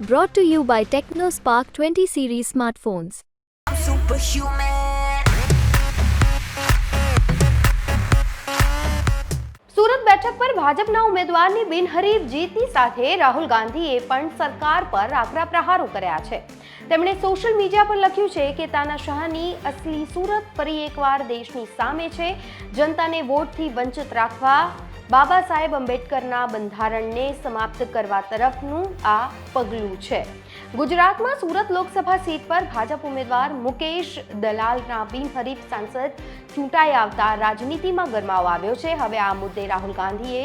Brought to you by TechnoSpark 20 series smartphones. I'm superhuman. Surat બેઠક પર ભાજપના ઉમેદવારની બિનહરીફ જીતની સાથે રાહુલ ગાંધીએ પણ સરકાર પર આકરા પ્રહારો કર્યા છે તેમણે સોશિયલ મીડિયા પર લખ્યું છે કે તાનાશાહની અસલી સુરત ફરી એકવાર દેશની સામે છે જનતાને વોટથી વંચિત રાખવા બાબા સાહેબ આંબેડકરના બંધારણને સમાપ્ત કરવા તરફનું આ પગલું છે. ગુજરાતમાં સુરત લોકસભા સીટ પર ભાજપ ઉમેદવાર મુકેશ દલાલના બિનહરીફ સાંસદ ચૂંટાઈ આવતા રાજનીતિમાં ગરમાવો આવ્યો છે. હવે આ મુદ્દે રાહુલ ગાંધીએ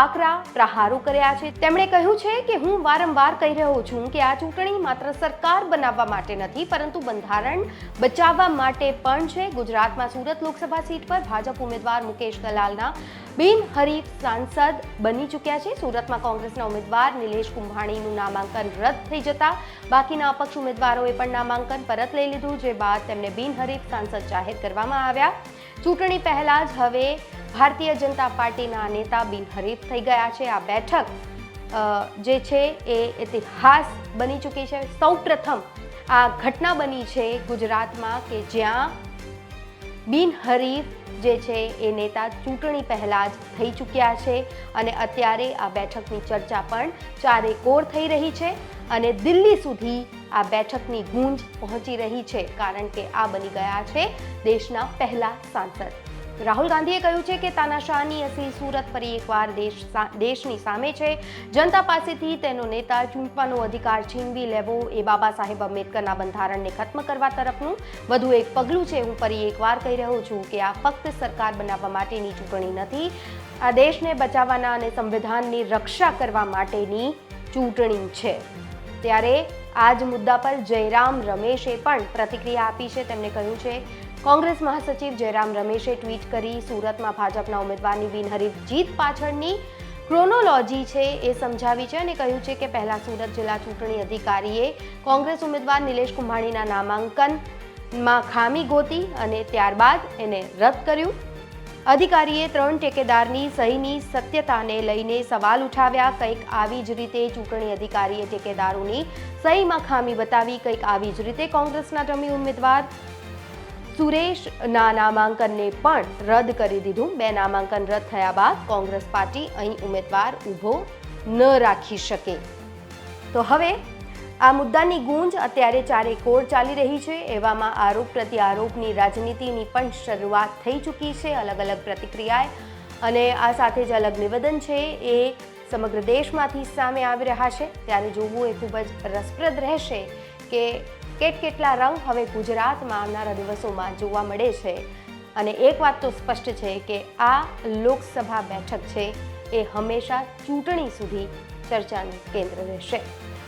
આકરા પ્રહારો કર્યા છે. તેમણે કહ્યું છે કે હું વારંવાર કહી રહ્યો છું કે આ ચૂંટણી માત્ર સરકાર બનાવવા માટે નથી, પરંતુ બંધારણ બચાવવા માટે પણ છે. ગુજરાતમાં સુરત લોકસભા સીટ પર ભાજપ ઉમેદવાર મુકેશ દલાલના બિનહરીફ સાંસદ બની ચૂક્યા છે. સુરતમાં કોંગ્રેસના ઉમેદવાર નિલેશ કુંભાણીનું નામાંકન રદ થઈ જતા બાકીના અપક્ષ ઉમેદવારોએ પણ નામાંકન પરત લઈ લીધું, જે બાદ તેમને બિનહરીફ સાંસદ જાહેર કરવામાં આવ્યા. ચૂંટણી પહેલા જ હવે ભારતીય જનતા પાર્ટીના નેતા બિનહરીફ થઈ ગયા છે. આ બેઠક જે છે એ ઇતિહાસ બની ચૂકી છે. સૌપ્રથમ આ ઘટના બની છે ગુજરાતમાં કે જ્યાં બિનહરીફ જે છે એ નેતા ચૂંટણી પહેલાં જ થઈ ચૂક્યા છે અને અત્યારે આ બેઠકની ચર્ચા પણ ચારેકોર થઈ રહી છે અને દિલ્હી સુધી આ બેઠકની ગૂંજ પહોંચી રહી છે કારણ કે આ બની ગયા છે દેશના પહેલા સાંસદ. રાહુલ ગાંધીએ કહ્યું છે કે તાનાશાહની અસી સુરત ફરી એકવાર દેશ દેશની સામે છે. જનતા પાસેથી તેનો નેતા ચૂંટવાનો અધિકાર છીનવી લેવો એ બાબા સાહેબ આંબેડકરના બંધારણને ખત્મ કરવા તરફનું વધુ એક પગલું છે. હું ફરી એકવાર કહી રહ્યો છું કે આ ફક્ત સરકાર બનાવવા માટેની ચૂંટણી નથી. આ દેશને બચાવવાના અને સંવિધાનની રક્ષા કરવા માટેની ચૂંટણી છે. ત્યારે આ જ મુદ્દા પર જયરામ રમેશે પણ પ્રતિક્રિયા આપી છે. તેમણે કહ્યું છે, કોંગ્રેસ મહાસચિવ જયરામ રમેશે ટ્વીટ કરી સુરતમાં ભાજપના ઉમેદવારની બિનહરીફ જીત પાછળની ક્રોનોલોજી છે એ સમજાવી છે અને કહ્યું છે કે પહેલા સુરત જિલ્લા ચૂંટણી અધિકારીએ કોંગ્રેસ ઉમેદવાર નિલેશ કુંભાણીના નામાંકનમાં ખામી ગોતી અને ત્યારબાદ એને રદ કર્યું. અધિકારીએ ત્રણ ટેકેદારની સહીની સત્યતાને લઈને સવાલ ઉઠાવ્યા. કંઈક આવી જ રીતે ચૂંટણી અધિકારીએ ટેકેદારોની સહીમાં ખામી બતાવી, કંઈક આવી જ રીતે કોંગ્રેસના ડમી ઉમેદવાર સુરેશના નામાંકનને પણ રદ કરી દીધું. બે નામાંકન રદ થયા બાદ કોંગ્રેસ પાર્ટી અહીં ઉમેદવાર ઊભો ન રાખી શકે. તો હવે આ મુદ્દાની ગૂંજ અત્યારે ચારે કોર ચાલી રહી છે, એવામાં આરોપ પ્રત્યારોપની રાજનીતિની પણ શરૂઆત થઈ ચૂકી છે, અલગ અલગ પ્રતિક્રિયાએ અને આ સાથે જ અલગ નિવેદન છે, એ સમગ્ર દેશમાંથી સામે આવી રહ્યા છે. ત્યારે જોવું એ ખૂબ જ રસપ્રદ રહેશે કે કેટ કેટલા રંગ હવે ગુજરાતમાં આવનારા દિવસોમાં જોવા મળે છે. અને એક વાત તો સ્પષ્ટ છે કે આ લોકસભા બેઠક છે, એ હંમેશા ચૂંટણી સુધી ચર્ચાનું કેન્દ્ર રહેશે.